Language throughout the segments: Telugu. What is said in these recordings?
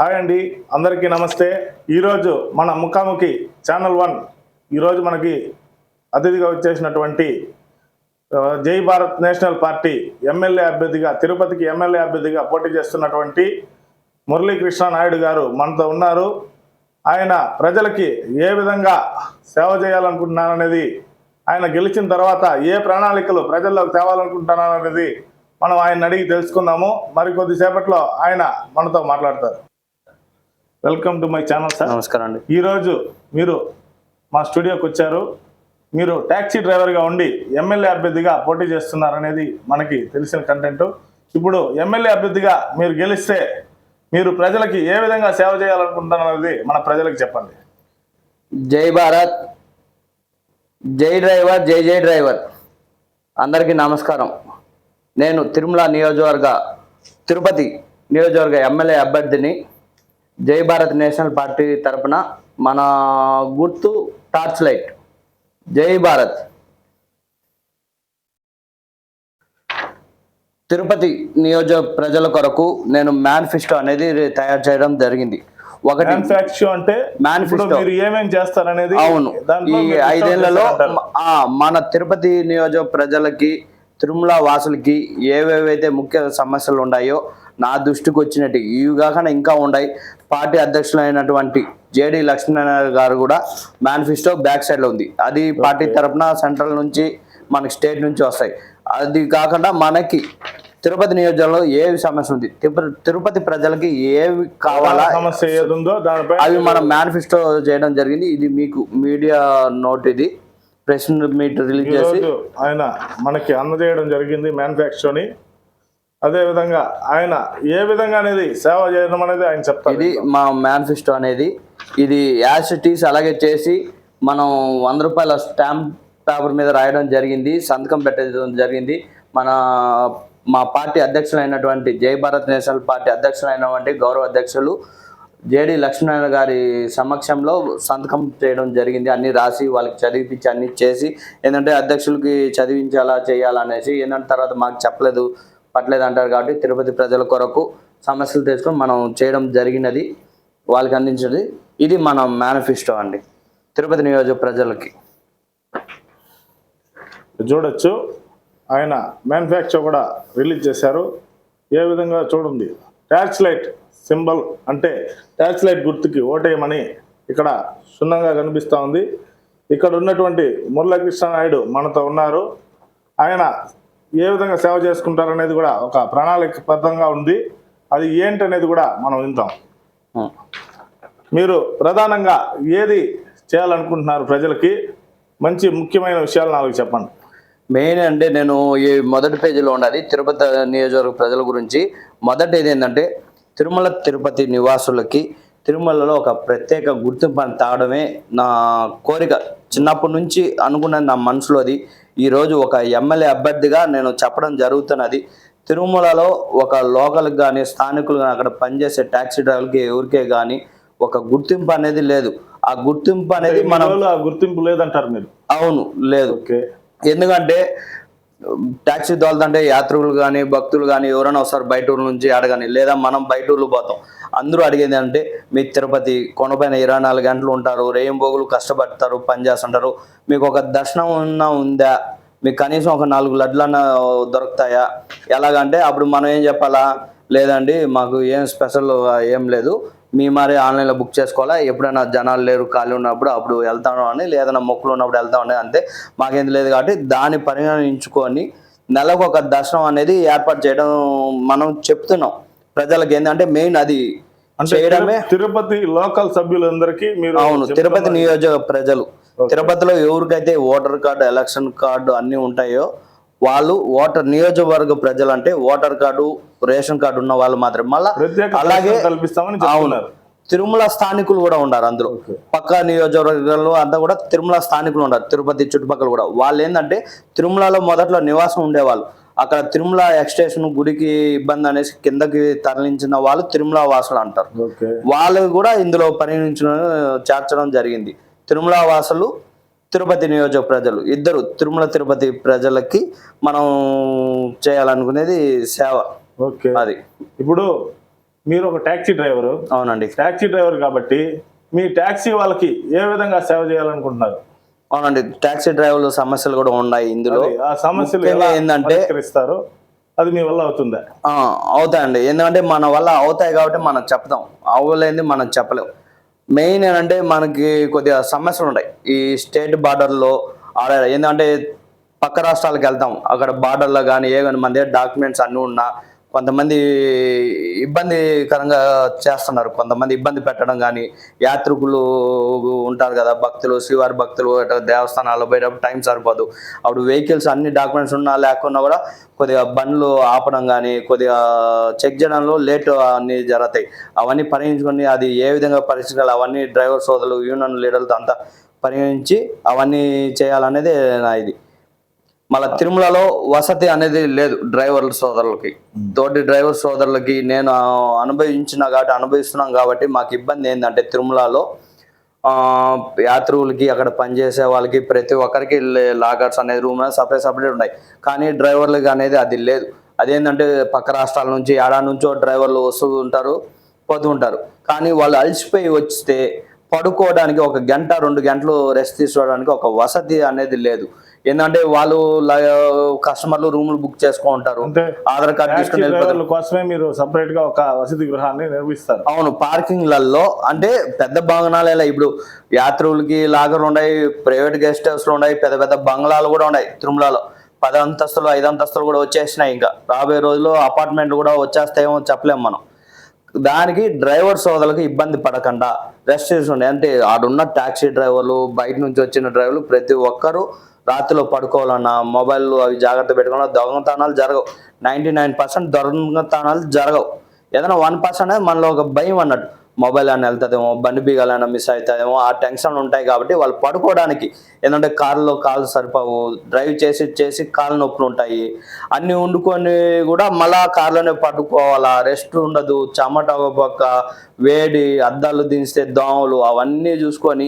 హాయ్ అండి అందరికీ నమస్తే. ఈరోజు మన ముఖాముఖి ఛానల్ వన్ ఈరోజు మనకి అతిథిగా వచ్చేసినటువంటి జై భారత్ నేషనల్ పార్టీ ఎమ్మెల్యే అభ్యర్థిగా తిరుపతికి ఎమ్మెల్యే అభ్యర్థిగా పోటీ చేస్తున్నటువంటి మురళీకృష్ణ నాయుడు గారు మనతో ఉన్నారు. ఆయన ప్రజలకి ఏ విధంగా సేవ చేయాలనుకుంటున్నారనేది ఆయన గెలిచిన తర్వాత ఏ ప్రణాళికలు ప్రజల్లోకి తేవాలనుకుంటున్నారనేది మనం ఆయన అడిగి తెలుసుకుందాము. మరి కొద్దిసేపట్లో ఆయన మనతో మాట్లాడతారు. Welcome to my channel sir. నమస్కారం అండి. ఈరోజు మీరు మా స్టూడియోకి వచ్చారు. మీరు ట్యాక్సీ డ్రైవర్గా ఉండి ఎమ్మెల్యే అభ్యర్థిగా పోటీ చేస్తున్నారనేది మనకి తెలిసిన కంటెంట్ ఇప్పుడు ఎమ్మెల్యే అభ్యర్థిగా మీరు గెలిస్తే మీరు ప్రజలకి ఏ విధంగా సేవ చేయాలనుకుంటున్నారనేది మన ప్రజలకు చెప్పండి. జై భారత్. జై డ్రైవర్ జై జై డ్రైవర్. అందరికీ నమస్కారం. నేను తిరుమల నియోజకవర్గ తిరుపతి నియోజకవర్గ ఎమ్మెల్యే అభ్యర్థిని జై భారత్ నేషనల్ పార్టీ తరపున మన గుర్తు టార్చ్ లైట్. జై భారత్. తిరుపతి నియోజక ప్రజల కొరకు నేను మేనిఫెస్టో అనేది తయారు చేయడం జరిగింది. ఒకటి మ్యానుఫ్యాక్చర్ అంటే. ఇప్పుడు మీరు ఏమేం చేస్తారనేది అవును. ఈ ఐదేళ్ళలో మన తిరుపతి నియోజక ప్రజలకి తిరుమల వాసులకి ఏవేవైతే ముఖ్య సమస్యలు ఉన్నాయో నా దృష్టికి వచ్చినట్టు ఇవి కాకుండా ఇంకా ఉన్నాయి. పార్టీ అధ్యక్షులైనటువంటి జేడి లక్ష్మీనారాయణ గారు కూడా మేనిఫెస్టో బ్యాక్ సైడ్లో ఉంది. అది పార్టీ తరపున సెంట్రల్ నుంచి మనకి స్టేట్ నుంచి వస్తాయి. అది కాకుండా మనకి తిరుపతి నియోజకవర్గంలో ఏ సమస్య ఉంది? తిరుపతి తిరుపతి ప్రజలకి ఏవి కావాలా? సమస్య ఏది ఉందో దానిపై అవి మనం మేనిఫెస్టో చేయడం జరిగింది. ఇది మీకు మీడియా నోట్ ఇది. ప్రెస్ మీట్ రిలీజ్ చేసి ఆయన మనకి అందజేయడం జరిగింది మ్యానుఫ్యాక్చర్ని అదే విధంగా ఆయన ఏ విధంగా అనేది సేవ చేయడం అనేది ఆయన చెప్తారు ఇది మా మేనిఫెస్టో అనేది. ఇది యాసిటీస్ అలాగే చేసి మనం వంద రూపాయల స్టాంప్ పేపర్ మీద రాయడం జరిగింది సంతకం పెట్టడం జరిగింది. మన మా పార్టీ అధ్యక్షులైనటువంటి జై భారత్ నేషనల్ పార్టీ అధ్యక్షులైనటువంటి గౌరవ అధ్యక్షులు జేడి లక్ష్మీనారాయణ గారి సమక్షంలో సంతకం చేయడం జరిగింది. అన్ని రాసి వాళ్ళకి చదివిపించి అన్ని చేసి ఏంటంటే అధ్యక్షులకి చదివించాలా చేయాలా అనేసి ఏంటంటే తర్వాత మాకు చెప్పలేదు. పట్టలేదు అంటారు కాబట్టి తిరుపతి ప్రజల కొరకు సమస్యలు తెలుసుకొని మనం చేయడం జరిగినది వాళ్ళకి అందించినది. ఇది మన మేనిఫెస్టో అండి. తిరుపతి నియోజక ప్రజలకి. చూడొచ్చు. ఆయన మ్యానుఫ్యాక్చర్ కూడా రిలీజ్ చేశారు. ఏ విధంగా చూడండి. ట్యాక్స్ లైట్ సింబల్ అంటే ట్యాక్స్ లైట్ గుర్తుకి ఓటేయమని ఇక్కడ క్షుణ్ణంగా కనిపిస్తూ ఉంది. ఇక్కడ ఉన్నటువంటి మురళీకృష్ణ నాయుడు మనతో ఉన్నారు. ఆయన ఏ విధంగా సేవ చేసుకుంటారనేది కూడా ఒక ప్రణాళికబద్ధంగా ఉంది. అది ఏంటనేది కూడా మనం వింటాం. మీరు ప్రధానంగా ఏది చేయాలనుకుంటున్నారు ప్రజలకి? మంచి ముఖ్యమైన విషయాలు నాలుగు చెప్పండి. మెయిన్ అంటే నేను ఈ మొదటి పేజీలో ఉన్నది తిరుపతి నియోజకవర్గ ప్రజల గురించి. మొదటిది ఏంటంటే తిరుమల తిరుపతి నివాసులకి తిరుమలలో ఒక ప్రత్యేక గుర్తింపు తాగడమే నా కోరిక. చిన్నప్పటి నుంచి అనుకున్నది నా మనసులోది. ఈరోజు ఒక ఎమ్మెల్యే అభ్యర్థిగా నేను చెప్పడం జరుగుతున్నది. తిరుమలలో ఒక లోకల్కి కానీ స్థానికులు కానీ అక్కడ పనిచేసే ట్యాక్సీ డ్రైవర్కి ఎవరికే కానీ ఒక గుర్తింపు అనేది లేదు. ఆ గుర్తింపు అనేది మనం గుర్తింపు లేదంటారు మీరు? అవును లేదు. ఎందుకంటే ట్యాక్సీ తోలుతుంటే యాత్రికులు కానీ భక్తులు కానీ ఎవరైనా వస్తారు బయట ఊరు నుంచి అడగని లేదా మనం బయట ఊర్లు పోతాం. అందరూ అడిగేది అంటే మీ తిరుపతి కొండపైన ఇరవై నాలుగు గంటలు ఉంటారు రేయింబోగులు కష్టపడతారు పని చేస్తుంటారు మీకు ఒక దర్శనం ఉన్నా ఉందా? మీకు కనీసం ఒక నాలుగు లడ్లన్న దొరుకుతాయా? ఎలాగంటే అప్పుడు మనం ఏం చెప్పాలా? లేదండి మాకు ఏం స్పెషల్ ఏం లేదు మీ మరి ఆన్లైన్లో బుక్ చేసుకోవాలా? ఎప్పుడైనా జనాలు లేరు ఖాళీ ఉన్నప్పుడు అప్పుడు వెళ్తాను అని లేదన్నా మొక్కులు ఉన్నప్పుడు వెళ్తామని అంతే మాకేం లేదు కాబట్టి దాన్ని పరిగణించుకొని నెలకు ఒక దర్శనం అనేది ఏర్పాటు చేయడం మనం చెప్తున్నాం. ప్రజలకు ఏంటంటే మెయిన్ అది చేయడమే. తిరు- తిరుపతి లోకల్ సభ్యులందరికీ మీరు అవును. తిరుపతి నియోజక ప్రజలు. తిరుపతిలో ఎవరికైతే ఓటర్ కార్డు ఎలక్షన్ కార్డు అన్ని ఉంటాయో వాళ్ళు ఓటర్ నియోజకవర్గ ప్రజలు అంటే ఓటర్ కార్డు రేషన్ కార్డు ఉన్న వాళ్ళు మాత్రమే. మళ్ళా అలాగే కల్పిస్తామని అవును తిరుమల స్థానికులు కూడా ఉన్నారు అందులో. పక్క నియోజకవర్గాల్లో అంతా కూడా తిరుమల స్థానికులు ఉన్నారు తిరుపతి చుట్టుపక్కల కూడా. వాళ్ళు ఏంటంటే తిరుమలలో మొదట్లో నివాసం ఉండేవాళ్ళు. అక్కడ తిరుమల ఎక్స్టేషన్ గుడికి ఇబ్బంది అనేసి కిందకి తరలించిన వాళ్ళు తిరుమల వాసులు అంటారు. ఓకే. వాళ్ళు కూడా ఇందులో పరిగణించడం చేర్చడం జరిగింది. తిరుమల వాసులు తిరుపతి నియోజక ప్రజలు ఇద్దరు తిరుమల తిరుపతి ప్రజలకి మనం చేయాలనుకునేది సేవ ఓకే. అది. ఇప్పుడు మీరు ఒక ట్యాక్సీ డ్రైవరు. అవునండి. ట్యాక్సీ డ్రైవర్ కాబట్టి మీ ట్యాక్సీ వాళ్ళకి ఏ విధంగా సేవ చేయాలనుకుంటున్నారు? అవునండి టాక్సీ డ్రైవర్లు సమస్యలు కూడా ఉన్నాయి ఇందులో. సమస్యలు పరిష్కరిస్తారు? అది మీ వల్ల అవుతుందా? అవుతాయండి. ఎందుకంటే మన వల్ల అవుతాయి కాబట్టి మనం చెప్తాం. అవ్వలేని మనం చెప్పలేం. మెయిన్ ఏంటంటే మనకి కొద్దిగా సమస్యలు ఉన్నాయి ఈ స్టేట్ బార్డర్లో ఆడ ఏంటంటే పక్క రాష్ట్రాలకు వెళ్తాం. అక్కడ బార్డర్లో కానీ ఏ కానీ మన దగ్గర డాక్యుమెంట్స్ అన్నీ ఉన్నా కొంతమంది ఇబ్బందికరంగా చేస్తున్నారు. కొంతమంది ఇబ్బంది పెట్టడం కానీ యాత్రికులు ఉంటారు కదా భక్తులు శ్రీవారి భక్తులు దేవస్థానాలు దేవస్థానాల్లో పోయేటప్పుడు టైం సరిపోదు. అప్పుడు వెహికల్స్ అన్ని డాక్యుమెంట్స్ ఉన్నా లేకున్నా కూడా కొద్దిగా బండ్లు ఆపడం కానీ కొద్దిగా చెక్ చేయడంలో లేట్ అన్ని జరుగుతాయి. అవన్నీ పరిగణించుకొని అది ఏ విధంగా పరిస్థితులు అవన్నీ డ్రైవర్ సోదరులు యూనియన్ లీడర్లతో అంతా పరిగణించి అవన్నీ చేయాలనేది నా ఇది. మళ్ళీ తిరుమలలో వసతి అనేది లేదు డ్రైవర్ల సోదరులకి. తోటి డ్రైవర్ సోదరులకి నేను అనుభవించిన కాబట్టి అనుభవిస్తున్నాం కాబట్టి మాకు ఇబ్బంది ఏంటంటే తిరుమలలో ఆ, యాత్రికులకి అక్కడ పనిచేసే వాళ్ళకి ప్రతి ఒక్కరికి లాకర్స్ అనేది రూమ్ సపరేట్ సపరేట్ ఉన్నాయి. కానీ డ్రైవర్లకి అనేది అది లేదు. అదేంటంటే పక్క రాష్ట్రాల నుంచి ఏడా నుంచో డ్రైవర్లు వస్తూ ఉంటారు పోతూ ఉంటారు. కానీ వాళ్ళు అలసిపోయి వస్తే పడుకోవడానికి ఒక గంట రెండు గంటలు రెస్ట్ తీసుకోవడానికి ఒక వసతి అనేది లేదు. ఏంటంటే వాళ్ళు కస్టమర్లు రూములు బుక్ చేసుకో ఉంటారు ఆధార్ కార్డు ట్యాక్సీ తీసుకుని కోసమే మీరు సపరేట్గా ఒక వసతి గృహాన్ని నిర్మిస్తారు. అవును పార్కింగ్లలో అంటే పెద్ద భవనాలు ఇలా ఇప్పుడు యాత్రికులకి లాగర్ ఉన్నాయి ప్రైవేట్ గెస్ట్ హౌస్లు ఉన్నాయి పెద్ద పెద్ద బంగ్లాలు కూడా ఉన్నాయి తిరుమలలో. పది అంతస్తులు ఐదు అంతస్తులు కూడా వచ్చేసినాయి ఇంకా. రాబోయే రోజుల్లో అపార్ట్మెంట్లు కూడా వచ్చేస్తాయేమో చెప్పలేం మనం. దానికి డ్రైవర్ సోదరులకు ఇబ్బంది పడకుండా రెస్ట్ ఉండే అంటే ఆడున్న టాక్సీ డ్రైవర్లు బయట నుంచి వచ్చిన డ్రైవర్లు ప్రతి ఒక్కరూ రాత్రిలో పడుకోవాలన్నా మొబైల్ అవి జాగ్రత్త పెట్టుకోవాలన్నా దొంగతనాలు జరగవు. నైంటీ నైన్ పర్సెంట్ దొంగతనాలు జరగవు. ఏదైనా వన్ పర్సెంట్ మనలో ఒక భయం అన్నట్టు. మొబైల్ అని వెళ్తుందేమో బండి బీగాలైనా మిస్ అవుతుందేమో ఆ టెన్షన్ ఉంటాయి కాబట్టి వాళ్ళు పడుకోవడానికి ఏంటంటే కారులో కాళ్ళు సరిపోవు డ్రైవ్ చేసి చేసి కాళ్ళు నొప్పులు ఉంటాయి. అన్ని వండుకొని కూడా మళ్ళా కార్లోనే పడుకోవాలా రెస్ట్ ఉండదు చెమట ఒక పక్క వేడి అద్దాలు దించితే దోమలు అవన్నీ చూసుకొని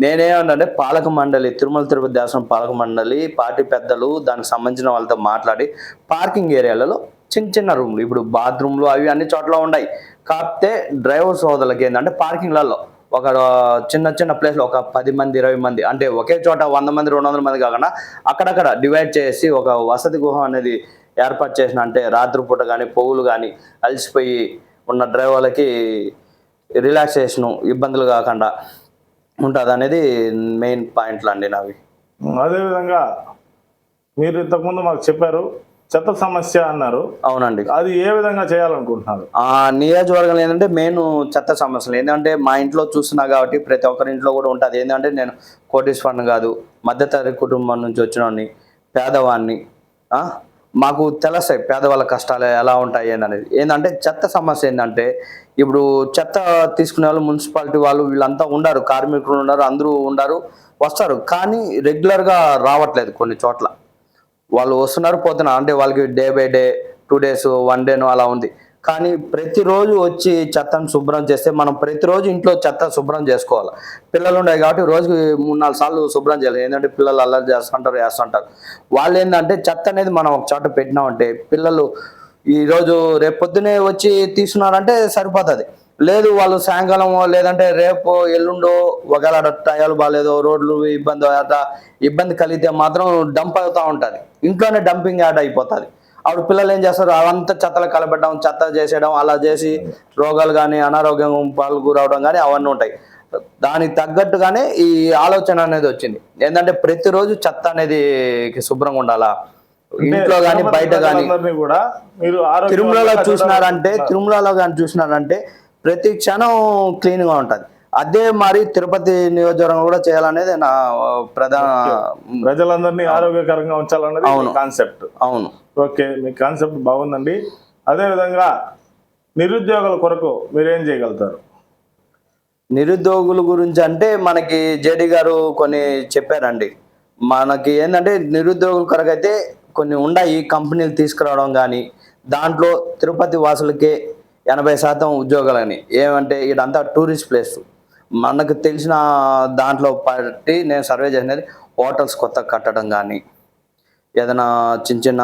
నేనేమంటే పాలక మండలి తిరుమల తిరుపతి దేవస్థానం పాలక మండలి పార్టీ పెద్దలు దానికి సంబంధించిన వాళ్ళతో మాట్లాడి పార్కింగ్ ఏరియాలలో చిన్న చిన్న రూమ్లు ఇప్పుడు బాత్రూమ్లు అవి అన్ని చోట్ల ఉన్నాయి. కాకపోతే డ్రైవర్ సోదరులకి ఏంటంటే పార్కింగ్లలో ఒక చిన్న చిన్న ప్లేస్లో ఒక పది మంది ఇరవై మంది అంటే ఒకే చోట వంద మంది రెండు వందల మంది కాకుండా అక్కడక్కడ డివైడ్ చేసి ఒక వసతి గుహం అనేది ఏర్పాటు చేసిన అంటే రాత్రిపూట కానీ పొగులు కానీ అలసిపోయి ఉన్న డ్రైవర్లకి రిలాక్సేషను ఇబ్బందులు కాకుండా ఉంటుంది అనేది మెయిన్ పాయింట్లు అండి నావి. అదేవిధంగా మీరు ఇంతకుముందు మాకు చెప్పారు చెత్త సమస్య అన్నారు. అవునండి. అది ఏ విధంగా చేయాలనుకుంటున్నారు? ఆ నియోజకవర్గం ఏంటంటే మెయిన్ చెత్త సమస్యలు. ఏంటంటే మా ఇంట్లో చూస్తున్నా కాబట్టి ప్రతి ఒక్కరి ఇంట్లో కూడా ఉంటుంది. ఏంటంటే నేను కోటీశ్వరుని కాదు మధ్యతరగతి కుటుంబం నుంచి వచ్చినవాడిని పేదవాడిని ఆ, మాకు తెలుస్తాయి పేదవాళ్ళ కష్టాలు ఎలా ఉంటాయి అనేది ఏంటంటే చెత్త సమస్య ఏంటంటే ఇప్పుడు చెత్త తీసుకునే వాళ్ళు మున్సిపాలిటీ వాళ్ళు వీళ్ళంతా ఉండరు. కార్మికులు ఉండరు అందరూ ఉండరు వస్తారు. కానీ రెగ్యులర్గా రావట్లేదు కొన్ని చోట్ల. వాళ్ళు వస్తున్నారు పోతున్నారు అంటే వాళ్ళకి day by day two days one డేను అలా ఉంది. కానీ ప్రతిరోజు వచ్చి చెత్తను శుభ్రం చేస్తే మనం ప్రతిరోజు ఇంట్లో చెత్త శుభ్రం చేసుకోవాలి. పిల్లలు ఉన్నాయి కాబట్టి రోజుకి మూడు నాలుగు సార్లు శుభ్రం చేయాలి. ఏంటంటే పిల్లలు అల్లరి చేస్తుంటారు వేస్తుంటారు. వాళ్ళు ఏంటంటే చెత్త అనేది మనం ఒక చోట పెట్టినామంటే పిల్లలు ఈరోజు రేపు పొద్దునే వచ్చి తీసుకున్నారంటే సరిపోతుంది. లేదు వాళ్ళు సాయంకాలం లేదంటే రేపు ఎల్లుండో ఒకవేళ టయాలు బాగాలేదో రోడ్లు ఇబ్బంది ఇబ్బంది కలిగితే మాత్రం డంప్ అవుతూ ఉంటుంది. ఇంట్లోనే డంపింగ్ యాడ్ అయిపోతుంది. అప్పుడు పిల్లలు ఏం చేస్తారు? అవంతా చెత్తలు కలపెట్టడం చెత్త చేసేయడం అలా చేసి రోగాలు కానీ అనారోగ్యం పాలు గురవడం కానీ అవన్నీ ఉంటాయి. దానికి తగ్గట్టుగానే ఈ ఆలోచన అనేది వచ్చింది. ఏంటంటే ప్రతిరోజు చెత్త అనేది శుభ్రంగా ఉండాలా? ఇంట్లో కానీ బయట కానీ కూడా మీరు తిరుమలలో చూసినారంటే. తిరుమలలో కానీ చూసినారంటే ప్రతి క్షణం క్లీన్గా ఉంటది. అదే మరి తిరుపతి నియోజకవర్గం కూడా చేయాలనేది నా ప్రధాన ప్రజలందరినీ ఆరోగ్యకరంగా ఉంచాలన్నది అవును. కాన్సెప్ట్. అవును. ఓకే మీ కాన్సెప్ట్ బాగుందండి. అదేవిధంగా నిరుద్యోగుల కొరకు మీరేం చేయగలుగుతారు? నిరుద్యోగుల గురించి అంటే మనకి జేడి గారు కొన్ని చెప్పారండి. మనకి ఏంటంటే నిరుద్యోగుల కొరకైతే కొన్ని ఉన్నాయి కంపెనీలు తీసుకురావడం కానీ దాంట్లో తిరుపతి వాసులకే ఎనభై శాతం ఉద్యోగాలని. ఏమంటే ఇదంతా టూరిస్ట్ ప్లేస్. మనకు తెలిసిన దాంట్లో బట్టి నేను సర్వే చేసినది హోటల్స్ కొత్త కట్టడం కానీ ఏదైనా చిన్న చిన్న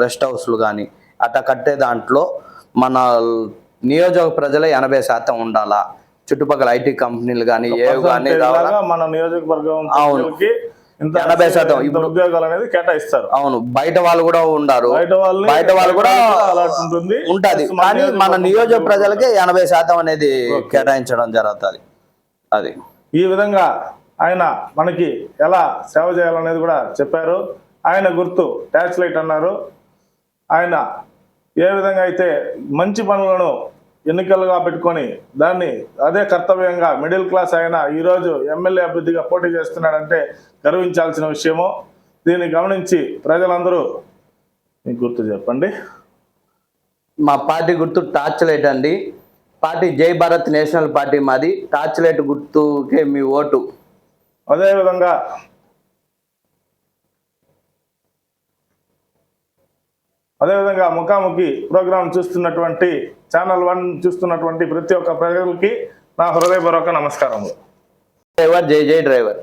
రెస్ట్ హౌస్లు కానీ అట్లా కట్టే దాంట్లో మన నియోజక ప్రజల ఎనభై శాతం ఉండాలా? చుట్టుపక్కల ఐటీ కంపెనీలు కానీ ఏవి కానీ మన నియోజకవర్గం అవును. ఎనభై శాతం. ఇప్పుడు- ఉద్యోగాలు అనేది కేటాయిస్తారు. అవును బయట వాళ్ళు కూడా ఉండారు. బయట వాళ్ళు కూడా ఉంటుంది. ఉంటది. కానీ మన నియోజక ప్రజలకే ఎనభై శాతం అనేది కేటాయించడం జరుగుతుంది. అది. ఈ విధంగా ఆయన మనకి ఎలా సేవ చేయాలనేది కూడా చెప్పారు. ఆయన గుర్తు ట్యాక్స్ లైట్ అన్నారు. ఆయన ఏ విధంగా అయితే మంచి పనులను ఎన్నికలుగా పెట్టుకొని దాన్ని అదే కర్తవ్యంగా మిడిల్ క్లాస్ ఆయన ఈరోజు ఎమ్మెల్యే అభ్యర్థిగా పోటీ చేస్తున్నాడంటే గర్వించాల్సిన విషయము. దీన్ని గమనించి ప్రజలందరూ మీకు గుర్తు చెప్పండి. మా పార్టీ గుర్తు టార్చ్ లైట్ అండి. Party Jai Bharat national party మాది. టార్చ్ లైట్ గుర్తుకే మీ ఓటు. అదేవిధంగా అదేవిధంగా ముఖాముఖి ప్రోగ్రాం చూస్తున్నటువంటి ఛానల్ వన్ చూస్తున్నటువంటి ప్రతి ఒక్క ప్రజలకి నా హృదయపూర్వక నమస్కారములు. డ్రైవర్ జై జై డ్రైవర్.